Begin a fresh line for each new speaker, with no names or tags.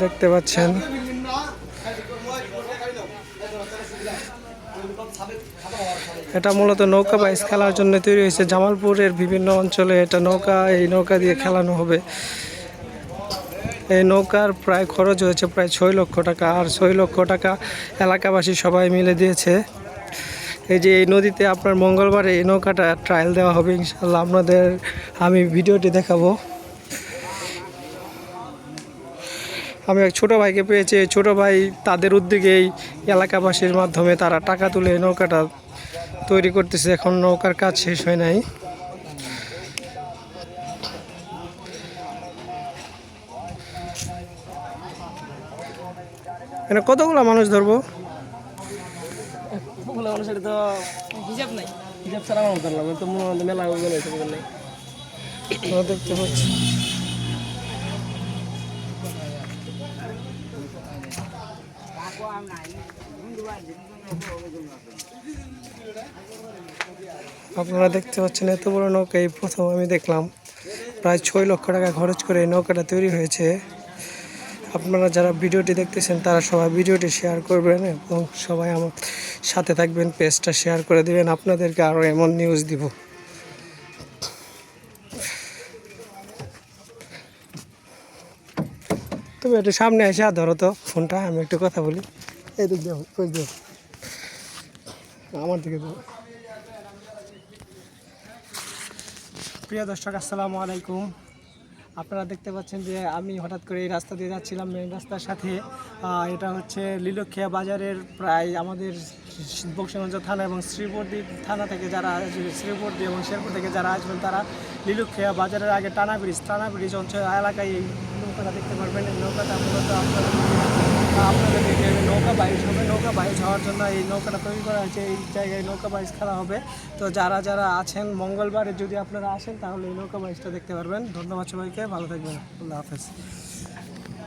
দেখতে পাচ্ছেন। এটা মূলত নৌকা বাইস খেলার জন্য তৈরি হয়েছে। জামালপুরের বিভিন্ন অঞ্চলে এটা নৌকা, এই নৌকা দিয়ে খেলানো হবে। এই নৌকার প্রায় খরচ হয়েছে প্রায় ছয় লক্ষ টাকা। আর ছয় লক্ষ টাকা এলাকাবাসী সবাই মিলে দিয়েছে। এই যে এই নদীতে আপনার মঙ্গলবারে এই নৌকাটা ট্রায়াল দেওয়া হবে ইনশাল্লাহ আপনাদের আমি ভিডিওটি দেখাবো। আমি এক ছোটো ভাইকে পেয়েছি। এই ছোটো ভাই তাদের উদ্যোগেই এলাকাবাসীর মাধ্যমে তারা টাকা তুলে নৌকাটা তৈরি করতেছে। এখন নৌকার কাজ শেষ হয় নাই। এখানে কতগুলো মানুষ ধরবো?
ওগুলো মানুষের তো হিসাব নাই হিসাব ছাড়া আমার করলাম তো মনে হয় মেলা ওগুলো হয়েছে ওগুলো নাই
আমরা দেখতে পাচ্ছি আপনারা দেখতে পাচ্ছেন এত বড় নৌকা, এই প্রথম আমি দেখলাম। প্রায় ছয় লক্ষ টাকা খরচ করে এই নৌকাটা তৈরি হয়েছে। আপনারা যারা ভিডিওটি দেখতেছেন, তারা সবাই ভিডিওটি শেয়ার করবেন এবং সবাই আমার সাথে থাকবেন পেজটা শেয়ার করে দিবেন। আপনাদেরকে আরও এমন নিউজ দিব। তুমি একটু সামনে এসে ধরো তো ফোনটা, আমি একটু কথা বলি। এই দিক দিও আমার দিকে। প্রিয় দর্শক, আসসালামু আলাইকুম। আপনারা দেখতে পাচ্ছেন যে আমি হঠাৎ করে এই রাস্তা দিয়ে যাচ্ছিলাম মেন রাস্তার সাথে। এটা হচ্ছে লিলক্ষিয়া বাজারের প্রায় আমাদের বক্সিগঞ্জ থানা এবং শ্রীপর্দি থানা থেকে যারা আসবে শ্রীপর্দি এবং শেরপুর থেকে যারা আসবেন, তারা লীলক্ষিয়া বাজারের আগে টানা ব্রিজ টানা ব্রিজ অঞ্চল এলাকায় এই নৌকাটা দেখতে পারবেন। এই নৌকাটা মূলত আপনারা আপনাদের দিকে নৌকা বাইশ হবে, নৌকা বাইশ হওয়ার জন্য এই নৌকাটা তৈরি করা হয়েছে। এই জায়গায় নৌকা বাইশ খেলা হবে। তো যারা যারা আছেন, মঙ্গলবারে যদি আপনারা আসেন, তাহলে এই নৌকা বাইশটা দেখতে পারবেন। ধন্যবাদ সবাইকে। ভালো থাকবেন। আল্লাহ হাফেজ।